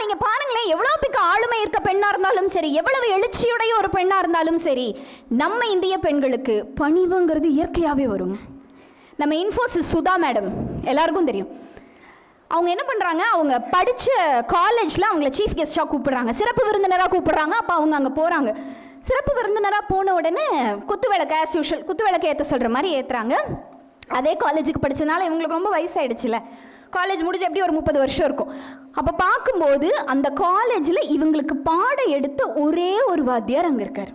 நீங்க பாருங்களேன் எவ்வளவு பிக்க ஆளுமை இருக்க பெண்ணா இருந்தாலும் சரி எவ்வளவு எழுச்சியுடைய ஒரு பெண்ணா இருந்தாலும் சரி நம்ம இந்திய பெண்களுக்கு பணிவுங்கிறது இயற்கையாவே வருங்க நம்ம இன்ஃபோசிஸ் சுதா மேடம் எல்லாருக்கும் தெரியும். அவங்க என்ன பண்ணுறாங்க அவங்க படித்த காலேஜில் அவங்கள சீஃப் கெஸ்ட்டாக கூப்பிடுறாங்க. சிறப்பு விருந்தினராக கூப்பிடுறாங்க அப்போ அவங்க அங்கே போகிறாங்க சிறப்பு விருந்தினராக போன உடனே குத்து விளக்கு ஆஸ் யூஷுவல் குத்து விளக்கு ஏற்ற சொல்கிற மாதிரி ஏற்றுறாங்க அதே காலேஜுக்கு படிச்சனால இவங்களுக்கு ரொம்ப வயசாயிடுச்சுல. காலேஜ் முடிஞ்சு எப்படி ஒரு முப்பது வருஷம் இருக்கும். அப்போ பார்க்கும்போது அந்த காலேஜில் இவங்களுக்கு பாடம் எடுத்த ஒரே ஒரு வாத்தியார் அங்கே இருக்கார்.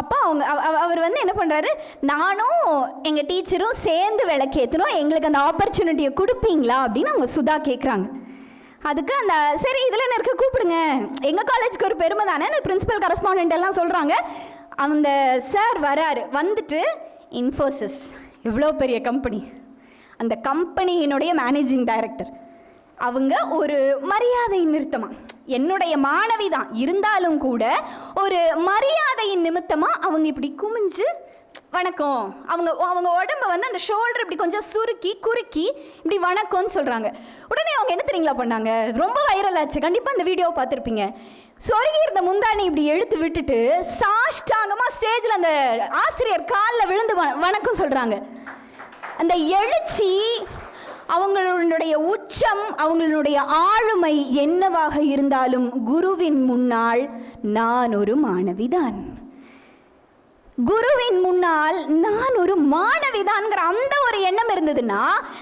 அப்போ அவங்க அவர் வந்து என்ன பண்ணுறாரு நானும் எங்கள் டீச்சரும் சேர்ந்து விளக்கேற்றணும் எங்களுக்கு அந்த ஆப்பர்ச்சுனிட்டியை கொடுப்பீங்களா? அப்படின்னு அவங்க சுதா கேட்குறாங்க அதுக்கு அந்த சரி இதில் என்ன இருக்க? கூப்பிடுங்க. எங்கள் காலேஜ்க்கு ஒரு பெருமை தானே? அந்த பிரின்ஸிபல் கரஸ்பாண்ட் எல்லாம் சொல்கிறாங்க அந்த சார் வராரு. வந்துட்டு இன்ஃபோசிஸ் இவ்வளோ பெரிய கம்பெனி அந்த கம்பெனியினுடைய மேனேஜிங் டைரக்டர் அவங்க ஒரு மரியாதையின் நிறுத்தமாக என்னுடைய மாணவி தான். இருந்தாலும் கூட ஒரு மரியாதையின் நிமித்தமாக அவங்க இப்படி குமிஞ்சு வணக்கம். அவங்க அவங்க உடம்ப வந்து அந்த ஷோல்டர் இப்படி கொஞ்சம் சுருக்கி குறுக்கி இப்படி வணக்கம்னு சொல்கிறாங்க உடனே அவங்க என்ன தெரியுங்களா பண்ணாங்க? ரொம்ப வைரல் ஆச்சு. கண்டிப்பாக அந்த வீடியோவை பார்த்துருப்பீங்க. சொருகி இருந்த முந்தானி இப்படி எடுத்து விட்டுட்டு சாஷ்டாங்கமாக ஸ்டேஜில் அந்த ஆசிரியர் காலில் விழுந்து வ- வணக்கம் சொல்கிறாங்க அந்த எழுச்சி அவங்களுடைய உச்சம் அவங்களுடைய ஆளுமை என்னவாக இருந்தாலும் குருவின் முன்னால் நான் ஒரு மாணவிதான். குருவின் முன்னால் நான் ஒரு மாணவிதான்ங்கிற அந்த ஒரு எண்ணம் இருந்ததுன்னா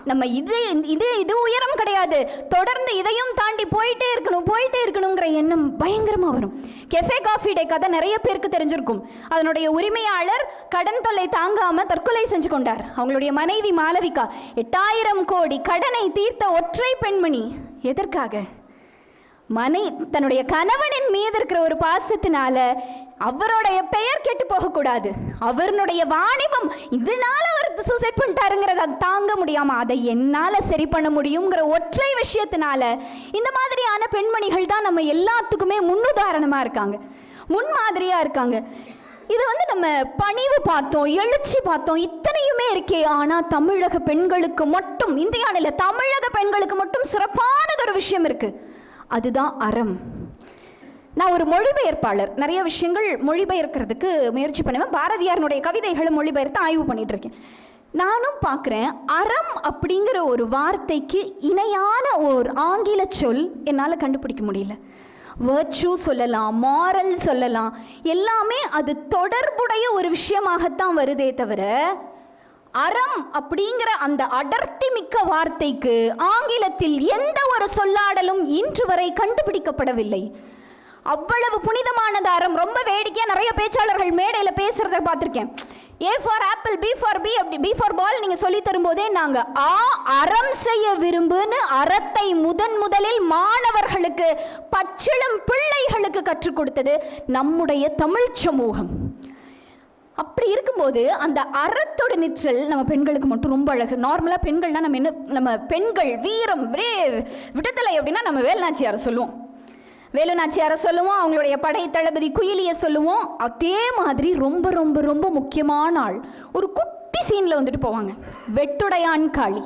நம்ம இது இது இது உயரம் கிடையாது. தொடர்ந்து இதையும் தாண்டி போயிட்டே இருக்கணும் போயிட்டே இருக்கணுங்கிற எண்ணம் பயங்கரமாக வரும். கெஃபே காஃபி டே கதை நிறைய பேருக்கு தெரிஞ்சிருக்கும். அதனுடைய உரிமையாளர் கடன் தொல்லை தாங்காமல் தற்கொலை செஞ்சு கொண்டார். அவங்களுடைய மனைவி மாலவிகா எட்டாயிரம் கோடி கடனை தீர்த்த ஒற்றை பெண்மணி எதற்காக? மனை தன்னுடைய கணவனின் மீது இருக்கிற ஒரு பாசத்தினால அவருடைய பெயர் கெட்டு போகக்கூடாது. அவருடைய வாணிபம் இதனால அவர் சூசைட் பண்ணிட்டாருங்கிறத தாங்க முடியாம அதை என்னால சரி பண்ண முடியுங்கிற ஒற்றை விஷயத்தினால இந்த மாதிரியான பெண்மணிகள் தான் நம்ம எல்லாத்துக்குமே முன்னுதாரணமா இருக்காங்க. முன்மாதிரியா இருக்காங்க. இது வந்து நம்ம பணிவு பார்த்தோம் எழுச்சி பார்த்தோம் இத்தனையுமே இருக்கே. ஆனா தமிழக பெண்களுக்கு மட்டும் இந்தியாவில் தமிழக பெண்களுக்கு மட்டும் சிறப்பானது ஒரு விஷயம் இருக்குது அதுதான் அறம். நான் ஒரு மொழிபெயர்ப்பாளர். நிறைய விஷயங்கள் மொழிபெயர்க்கிறதுக்கு முயற்சி பண்ணுவேன். பாரதியாரனுடைய கவிதைகளை மொழிபெயர்த்து ஆய்வு பண்ணிட்டு இருக்கேன் நானும் பார்க்குறேன் அறம் அப்படிங்கிற ஒரு வார்த்தைக்கு இணையான ஒரு ஆங்கில சொல் என்னால் கண்டுபிடிக்க முடியல. வேர்ச்சூ சொல்லலாம் மாரல் சொல்லலாம். எல்லாமே அது தொடர்புடைய ஒரு விஷயமாகத்தான் வருதே தவிர அறம் அப்படிங்கிற அந்த அடர்த்தி மிக்க வார்த்தைக்கு ஆங்கிலத்தில் எந்த ஒரு சொல்லாடலும் இன்று வரை கண்டுபிடிக்கப்படவில்லை. அவ்வளவு புனிதமானது அறம். ரொம்ப வேடிக்கையாக நிறைய பேச்சாளர்கள் மேடையில் பேசுறத பார்த்துருக்கேன். A for apple B for B அப்படி பி ஃபார் பால் நீங்கள் சொல்லி தரும்போதே நாங்கள் ஆ அறம் செய்ய விரும்புன்னு அறத்தை முதன் முதலில் மாணவர்களுக்கு பச்சிளம் பிள்ளைகளுக்கு கற்றுக் கொடுத்தது நம்முடைய தமிழ் சமூகம். அப்படி இருக்கும்போது அந்த அறத்தோட நிற்றல் நம்ம பெண்களுக்கு மட்டும் ரொம்ப அழகு. நார்மலாக பெண்கள்னால் நம்ம என்ன நம்ம பெண்கள் வீரம் பிரே விடுதலை அப்படின்னா நம்ம வேலுநாச்சியாரை சொல்லுவோம். வேலுநாச்சியாரை சொல்லுவோம் அவங்களுடைய படை தளபதி குயிலியை சொல்லுவோம். அதே மாதிரி ரொம்ப ரொம்ப ரொம்ப முக்கியமான ஆள். ஒரு குட்டி சீனில் வந்துட்டு போவாங்க. வெட்டுடையான் காளி.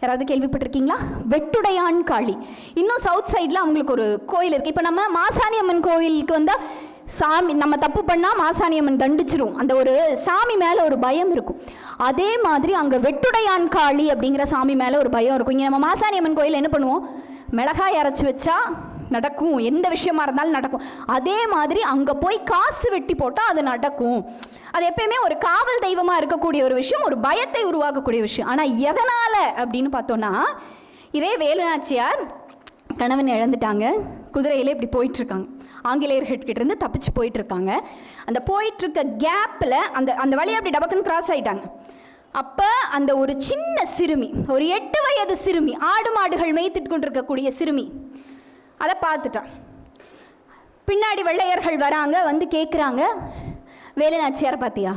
யாராவது கேள்விப்பட்டிருக்கீங்களா? வெட்டுடையான் காளி. இன்னும் சவுத் சைடில் அவங்களுக்கு ஒரு கோயில் இருக்குது இப்போ நம்ம மாசாணி அம்மன் கோயிலுக்கு வந்தால் சாமி நம்ம தப்பு பண்ணால் மாசாணி அம்மன் தண்டிச்சிரும். அந்த ஒரு சாமி மேலே ஒரு பயம் இருக்கும். அதே மாதிரி அங்கே வெட்டுடையான் காளி அப்படிங்கிற சாமி மேலே ஒரு பயம் இருக்கும். இங்கே நம்ம மாசாணி அம்மன் கோயில் என்ன பண்ணுவோம்? மிளகாய் அரைச்சி வச்சா நடக்கும். எந்த விஷயமா இருந்தாலும் நடக்கும். அதே மாதிரி அங்கே போய் காசு வெட்டி போட்டால் அது நடக்கும். அது எப்பயுமே ஒரு காவல் தெய்வமாக இருக்கக்கூடிய ஒரு விஷயம் ஒரு பயத்தை உருவாக்கக்கூடிய விஷயம். ஆனால் எதனால் அப்படின்னு பார்த்தோன்னா இதே வேலுநாச்சியார் கணவன் இழந்துட்டாங்க. குதிரையிலே இப்படி போயிட்டுருக்காங்க. ஆங்கிலேயர்கிட்டேருந்து தப்பிச்சு போயிட்டுருக்காங்க. அந்த போயிட்டுருக்க கேப்பில் அந்த அந்த வழியை அப்படி டபக்குன்னு கிராஸ் ஆகிட்டாங்க அப்போ அந்த ஒரு சின்ன சிறுமி ஒரு எட்டு வயது சிறுமி ஆடு மாடுகள் மேய்த்துட்டு கொண்டிருக்கக்கூடிய சிறுமி அதை பார்த்துட்டான் பின்னாடி வெள்ளையர்கள் வராங்க வந்து கேட்குறாங்க வேலுநாச்சியார் பார்த்தியா?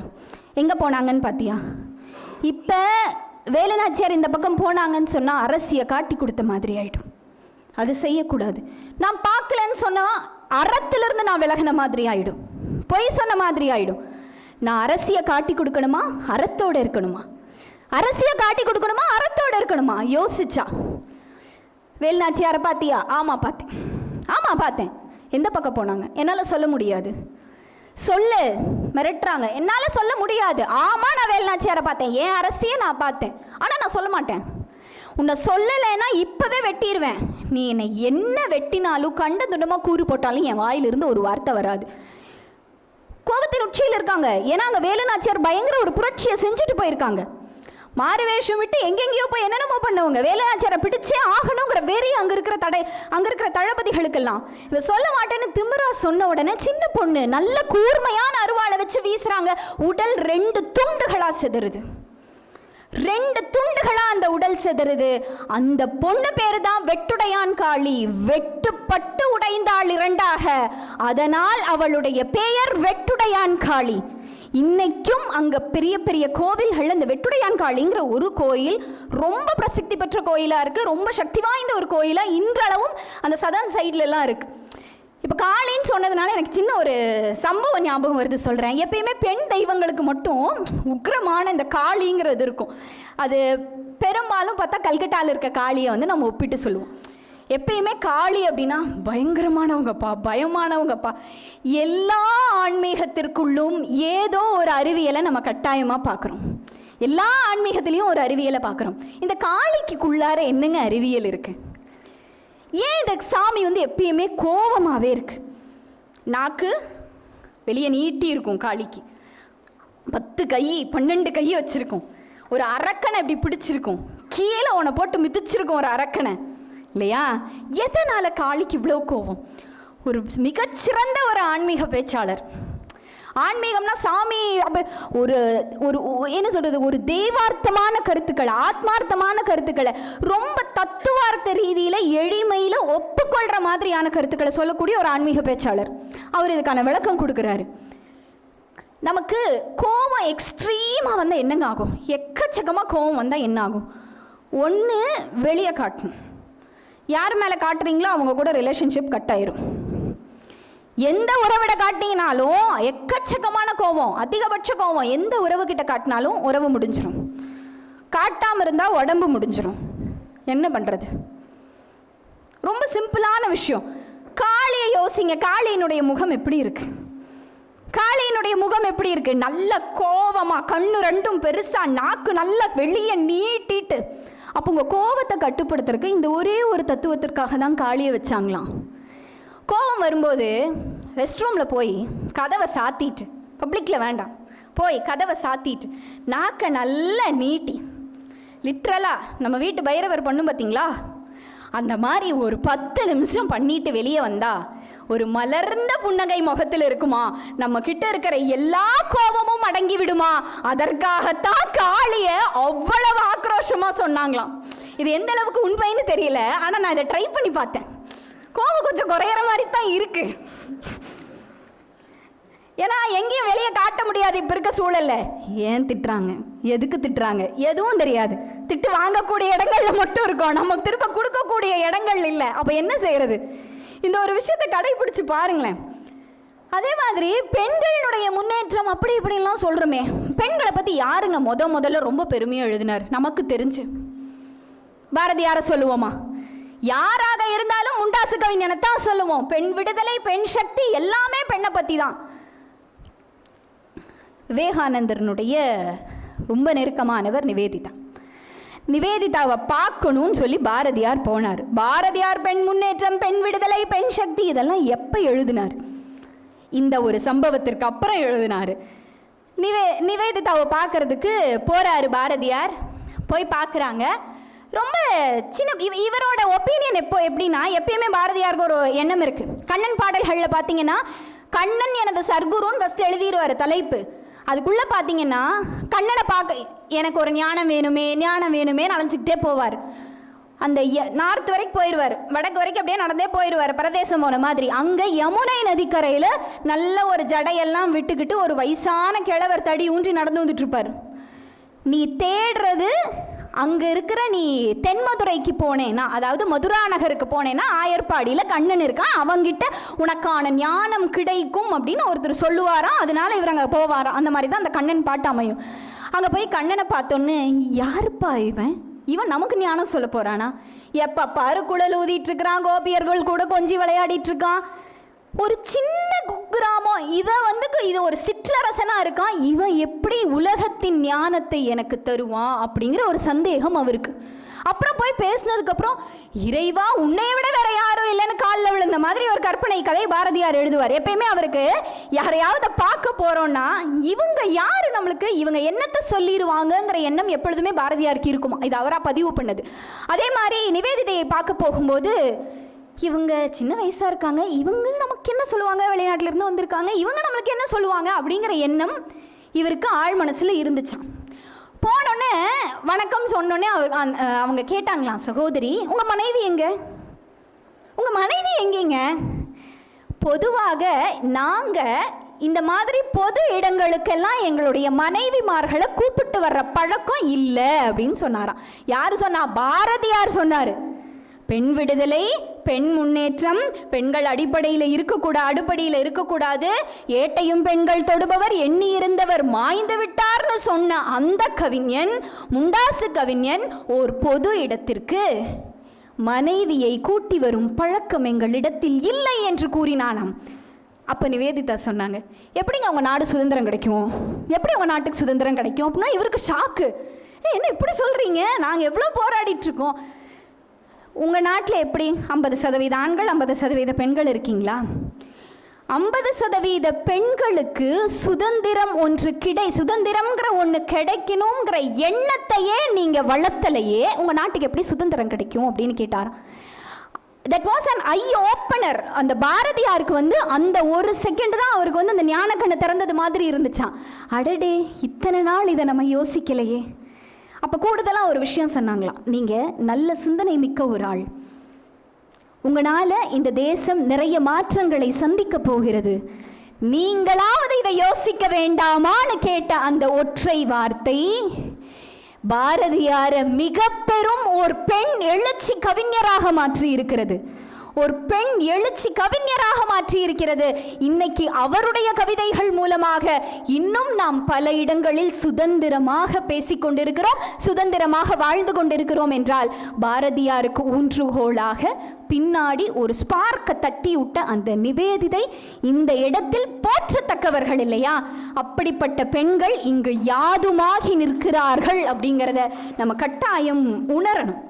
எங்கே போனாங்கன்னு பார்த்தியா? இப்போ வேலுநாச்சியார் இந்த பக்கம் போனாங்கன்னு சொன்னால் அரசியை காட்டி கொடுத்த மாதிரி ஆகிடும் அது செய்யக்கூடாது. நான் பார்க்கலன்னு சொன்னால் அறத்திலிருந்து நான் விலகின மாதிரி ஆகிடும் பொய் சொன்ன மாதிரி ஆகிடும் நான் அரசியை காட்டி கொடுக்கணுமா? அறத்தோடு இருக்கணுமா? அரசியை காட்டி கொடுக்கணுமா? அறத்தோட இருக்கணுமா? யோசிச்சா. வேலுநாச்சியாரை பார்த்தியா ஆமாம் பார்த்தேன் ஆமாம் பார்த்தேன் எந்த பக்கம் போனாங்க? என்னால் சொல்ல முடியாது. சொல்லு. மிரட்டுறாங்க. என்னால் சொல்ல முடியாது. ஆமாம் நான் வேலுநாச்சியாரை பார்த்தேன் என் அரசியை நான் பார்த்தேன் ஆனால் நான் சொல்ல மாட்டேன். உன்னை சொல்லலைன்னா இப்போவே வெட்டிடுவேன் நீ என்னை என்ன வெட்டினாலும் கண்ட துண்டமாக கூறு போட்டாலும் என் வாயிலிருந்து ஒரு வார்த்தை வராது. கோபத்தின் உச்சியில் இருக்காங்க. ஏன்னா அங்கே வேலுநாச்சியார் பயங்கர ஒரு புரட்சியை செஞ்சுட்டு போயிருக்காங்க. மாறு வேஷம் விட்டு எங்கெங்கேயோ போய் என்னென்னமோ பண்ணவங்க. வேலையாச்சாரை பிடிச்சே ஆகணுங்கிற வெறி அங்கே இருக்கிற தடை அங்கே இருக்கிற தளபதிகளுக்கெல்லாம். இவ சொல்ல மாட்டேன்னு திமிரா சொன்ன உடனே சின்ன பொண்ணு நல்ல கூர்மையான அருவாளை வச்சு வீசுறாங்க. உடல் ரெண்டு துண்டுகளாக சிதறுது. ரெண்டு துண்டுகளா அந்த உடல் செதறுது. அந்த பொண்ணு பேரு தான் வெட்டுடையான் காளி. வெட்டுப்பட்டு உடைந்தாள் இரண்டாக. அதனால் அவளுடைய பெயர் வெட்டுடையான் காளி. இன்னைக்கும் அங்க பெரிய பெரிய கோவில்கள் அந்த வெட்டுடையான் காளிங்கிற ஒரு கோயில் ரொம்ப பிரசித்தி பெற்ற கோயிலா இருக்கு. ரொம்ப சக்தி வாய்ந்த ஒரு கோயிலா இன்றளவும் அந்த சதன் சைட்ல எல்லாம் இருக்கு. இப்போ காளின்னு சொன்னதுனால எனக்கு சின்ன ஒரு சம்பவம் ஞாபகம் வருது சொல்கிறேன் எப்பயுமே பெண் தெய்வங்களுக்கு மட்டும் உக்ரமான இந்த காளிங்கிறது இருக்கும். அது பெரும்பாலும் பார்த்தா கல்கட்டாவில் இருக்க காளியை வந்து நம்ம ஒப்பிட்டு சொல்லுவோம். எப்பயுமே காளி அப்படின்னா பயங்கரமானவங்கப்பா பயமானவங்கப்பா. எல்லா ஆன்மீகத்திற்குள்ளும் ஏதோ ஒரு அறிவியலை நம்ம கட்டாயமாக பார்க்குறோம். எல்லா ஆன்மீகத்திலையும் ஒரு அறிவியலை பார்க்குறோம். இந்த காளிக்குள்ளார என்னங்க அறிவியல் இருக்குது ஏன் இந்த சாமி வந்து எப்பயுமே கோபமாகவே இருக்குது நாக்கு வெளியே நீட்டி இருக்கும் காளிக்கு பத்து கை பன்னெண்டு கை வச்சுருக்கோம். ஒரு அரக்கனை இப்படி பிடிச்சிருக்கும். கீழே உன்னை போட்டு மிதிச்சிருக்கும் ஒரு அரக்கனை. இல்லையா? எதனால் காளிக்கு இவ்வளோ கோபம்? ஒரு மிகச்சிறந்த ஒரு ஆன்மீக பேச்சாளர். ஆன்மீகம்னா சாமி ஒரு ஒரு என்ன சொல்றது ஒரு தெய்வார்த்தமான கருத்துக்களை ஆத்மார்த்தமான கருத்துக்களை ரொம்ப தத்துவார்த்த ரீதியில எளிமையில ஒப்புக்கொள்ற மாதிரியான கருத்துக்களை சொல்லக்கூடிய ஒரு ஆன்மீக பேச்சாளர். அவர் இதுக்கான விளக்கம் கொடுக்குறாரு. நமக்கு கோவம் எக்ஸ்ட்ரீமாக வந்தால் என்னங்க ஆகும்? எக்கச்சக்கமாக கோவம் வந்தால் என்ன ஆகும்? ஒன்று வெளியே காட்டணும். யார் மேலே காட்டுறீங்களோ அவங்க கூட ரிலேஷன்ஷிப் கட் ஆயிரும். எந்த உறவிட காட்டிங்கனாலும் எக்கச்சக்கமான கோவம் அதிகபட்ச கோவம் எந்த உறவு கிட்ட காட்டினாலும் உறவு முடிஞ்சிடும் காட்டாமல் இருந்தால் உடம்பு முடிஞ்சிடும் என்ன பண்ணுறது ரொம்ப சிம்பிளான விஷயம். காளியை யோசிங்க காளியினுடைய முகம் எப்படி இருக்கு? காளியினுடைய முகம் எப்படி இருக்கு? நல்ல கோவமா கண்ணு ரெண்டும் பெருசா நாக்கு நல்ல வெளியே நீட்டிட்டு. அப்போ உங்கள் கோவத்தை கட்டுப்படுத்துறதுக்கு இந்த ஒரே ஒரு தத்துவத்திற்காக தான் காளியை வச்சாங்களாம். கோபம் வரும்போது ரெஸ்ட் ரூமில் போய் கதவை சாத்திட்டு பப்ளிக்கில் வேண்டாம். போய் கதவை சாத்திட்டு நாக்கை நல்லா நீட்டி லிட்ரலாக நம்ம வீட்டு பைரவர் பண்ணும் பார்த்தீங்களா அந்த மாதிரி ஒரு பத்து நிமிஷம் பண்ணிட்டு வெளியே வந்தா ஒரு மலர்ந்த புன்னகை முகத்தில் இருக்குமா? நம்ம கிட்ட இருக்கிற எல்லா கோபமும் அடங்கி விடுமா? அதற்காகத்தான் காளிய அவ்வளவு ஆக்ரோஷமா சொன்னாங்களாம். இது எந்த அளவுக்கு உண்மைன்னு தெரியல ஆனா நான் இதை ட்ரை பண்ணி பார்த்தேன். கோவம் கொஞ்சம் குறையிற மாதிரி தான் இருக்கு. ஏன்னா எங்கேயும் வெளியே காட்ட முடியாது. இப்போ இருக்க சூழல்ல. ஏன் திட்டுறாங்க? எதுக்கு திட்டுறாங்க? எதுவும் தெரியாது. திட்டு வாங்கக்கூடிய இடங்கள்ல மட்டும் இருக்கும். நமக்கு திரும்ப கொடுக்கக்கூடிய இடங்கள் இல்லை. அப்போ என்ன செய்யறது? இந்த ஒரு விஷயத்தை கடைபிடிச்சு பாருங்களேன். அதே மாதிரி பெண்களினுடைய முன்னேற்றம் அப்படி இப்படின்லாம் சொல்கிறோமே பெண்களை பற்றி யாருங்க முத முதல்ல ரொம்ப பெருமையாக எழுதினார்? நமக்கு தெரிஞ்சு. பாரதியாரை சொல்லுவோமா? யாராக இருந்தாலும் முண்டாசு கவிஞனை தான் சொல்லுவோம். பெண் விடுதலை பெண் சக்தி எல்லாமே பெண்ணை பற்றி தான் விவேகானந்தரனுடைய ரொம்ப நெருக்கமானவர் நிவேதிதா. நிவேதிதாவை பார்க்கணும்னு சொல்லி பாரதியார் போனார். பாரதியார் பெண் முன்னேற்றம் பெண் விடுதலை பெண் சக்தி இதெல்லாம் எப்போ எழுதினார்? இந்த ஒரு சம்பவத்திற்கு அப்புறம் எழுதினார். நிவே நிவேதிதாவை பார்க்கறதுக்கு போறாரு பாரதியார். போய் பார்க்குறாங்க. ரொம்ப சின்ன இவ இவரோட ஒப்பீனியன் எப்போ எப்படின்னா எப்பயுமே பாரதியாருக்கு ஒரு எண்ணம் இருக்கு. கண்ணன் பாடல்களில் பார்த்தீங்கன்னா கண்ணன் எனது சர்க்குருன்னு ஃபஸ்ட் எழுதிடுவார் தலைப்பு. அதுக்குள்ளே பார்த்தீங்கன்னா கண்ணனை பார்க்க எனக்கு ஒரு ஞானம் வேணுமே ஞானம் வேணுமே அலைஞ்சிக்கிட்டே போவார். அந்த நார்த் வரைக்கும் போயிடுவார் வடக்கு வரைக்கும் அப்படியே நடந்தே போயிடுவார் பிரதேசம் போன மாதிரி. அங்கே யமுனை நதிக்கரையில் நல்ல ஒரு ஜடையெல்லாம் விட்டுக்கிட்டு ஒரு வயசான கிழவர் தடி ஊன்றி நடந்து வந்துட்டு இருப்பார். நீ தேடுறது அங்கே இருக்கிற நீ தென்மதுரைக்கு போனேன்னா அதாவது மதுரா நகருக்கு போனேன்னா ஆயர்பாடியில் கண்ணன் இருக்கான் அவங்கிட்ட உனக்கான ஞானம் கிடைக்கும் அப்படின்னு ஒருத்தர் சொல்லுவாராம். அதனால இவர் அங்கே போவாராம். அந்த மாதிரி தான் அந்த கண்ணன் பாட்டு அமையும். அங்கே போய் கண்ணனை பார்த்தோன்னு யாருப்பா இவன்? இவன் நமக்கு ஞானம் சொல்ல போகிறானா எப்போ பாரு குழல் ஊதிட்டு இருக்கிறான் கோபியர்கள் கூட கொஞ்சி விளையாடிட்டு இருக்கான். ஒரு சின்ன கிராமம் இதை வந்து இது ஒரு சிற்றரசனாக இருக்கான். இவன் எப்படி உலகத்தின் ஞானத்தை எனக்கு தருவான் அப்படிங்கிற ஒரு சந்தேகம் அவருக்கு. அப்புறம் போய் பேசினதுக்கப்புறம் இறைவா உன்னை விட வேற யாரும் இல்லைன்னு காலில் விழுந்த மாதிரி ஒரு கற்பனை கதை பாரதியார் எழுதுவார். எப்பயுமே அவருக்கு யாரையாவது பார்க்க போறோம்னா இவங்க யாரு நம்மளுக்கு? இவங்க என்னத்தை சொல்லிடுவாங்கங்கிற எண்ணம் எப்பொழுதுமே பாரதியாருக்கு இருக்குமா? இது அவரா பதிவு பண்ணது. அதே மாதிரி நிவேதிதையை பார்க்க போகும்போது இவங்க சின்ன வயசாக இருக்காங்க இவங்க நமக்கு என்ன சொல்லுவாங்க? வெளிநாட்டிலேருந்து வந்திருக்காங்க இவங்க நம்மளுக்கு என்ன சொல்லுவாங்க? அப்படிங்கிற எண்ணம் இவருக்கு ஆள் மனசில் இருந்துச்சாம். போனோடனே வணக்கம் சொன்னோடனே அவர் அந்த- அவங்க கேட்டாங்களாம் சகோதரி உங்கள் மனைவி எங்கே? உங்கள் மனைவி எங்கேங்க? பொதுவாக நாங்கள் இந்த மாதிரி பொது இடங்களுக்கெல்லாம் எங்களுடைய மனைவிமார்களை கூப்பிட்டு வர்ற பழக்கம் இல்லை. அப்படின்னு சொன்னாராம். யார் சொன்னா? பாரதியார் சொன்னார். பெண் விடுதலை பெண் முன்னேற்றம் பெண்கள் அடிப்படையில் இருக்கக்கூடா அடுப்படியில் இருக்கக்கூடாது. ஏட்டையும் பெண்கள் தொடுபவர் எண்ணி இருந்தவர் மாய்ந்து விட்டார்னு சொன்ன அந்த கவிஞன் முண்டாசு கவிஞன் ஓர் பொது இடத்திற்கு மனைவியை கூட்டி வரும் பழக்கம் எங்களிடத்தில் இல்லை என்று கூறினானாம். அப்போ நிவேதிதா சொன்னாங்க எப்படிங்க அவங்க நாடு சுதந்திரம் கிடைக்கும்? எப்படி அவங்க நாட்டுக்கு சுதந்திரம் கிடைக்கும்? அப்படின்னா இவருக்கு ஷாக்கு ஏ என்ன இப்படி சொல்கிறீங்க நாங்கள் எவ்வளோ போராடிட்டுருக்கோம் உங்கள் நாட்டில் எப்படி ஐம்பது சதவீத ஆண்கள் ஐம்பது சதவீத பெண்கள் இருக்கீங்களா? ஐம்பது சதவீத பெண்களுக்கு சுதந்திரம் ஒன்று கிடை சுதந்திரம்ங்கிற ஒன்று கிடைக்கணுங்கிற எண்ணத்தையே நீங்கள் வளர்த்தலையே உங்கள் நாட்டுக்கு எப்படி சுதந்திரம் கிடைக்கும் அப்படின்னு கேட்டாராம். That was an eye opener அந்த பாரதியாருக்கு வந்து அந்த ஒரு செகண்ட் தான் அவருக்கு வந்து அந்த ஞானக்கண்ணை திறந்தது மாதிரி இருந்துச்சான் அடடே இத்தனை நாள் இதை நம்ம யோசிக்கலையே. அப்போ கூடுதலாக ஒரு விஷயம் சொன்னாங்களாம். நீங்கள் நல்ல சிந்தனை மிக்க ஒரு ஆள். உங்களால் இந்த தேசம் நிறைய மாற்றங்களை சந்திக்க போகிறது. நீங்களாவது இதை யோசிக்க வேண்டாமான்னு கேட்ட அந்த ஒற்றை வார்த்தை பாரதியார மிக பெரும் ஒரு பெண் எழுச்சி கவிஞராக மாற்றி இருக்கிறது ஒரு பெண் எழுச்சி கவிஞராக மாற்றியிருக்கிறது. இன்னைக்கு அவருடைய கவிதைகள் மூலமாக இன்னும் நாம் பல இடங்களில் சுதந்திரமாக பேசிக்கொண்டிருக்கிறோம் சுதந்திரமாக வாழ்ந்து கொண்டிருக்கிறோம் என்றால் பாரதியாருக்கு ஊன்றுகோலாக பின்னாடி ஒரு ஸ்பார்க்கை தட்டி விட்ட அந்த நிவேதிதை இந்த இடத்தில் போற்றத்தக்கவர்கள் இல்லையா? அப்படிப்பட்ட பெண்கள் இங்கு யாதுமாகி நிற்கிறார்கள் அப்படிங்கிறத நம்ம கட்டாயம் உணரணும்.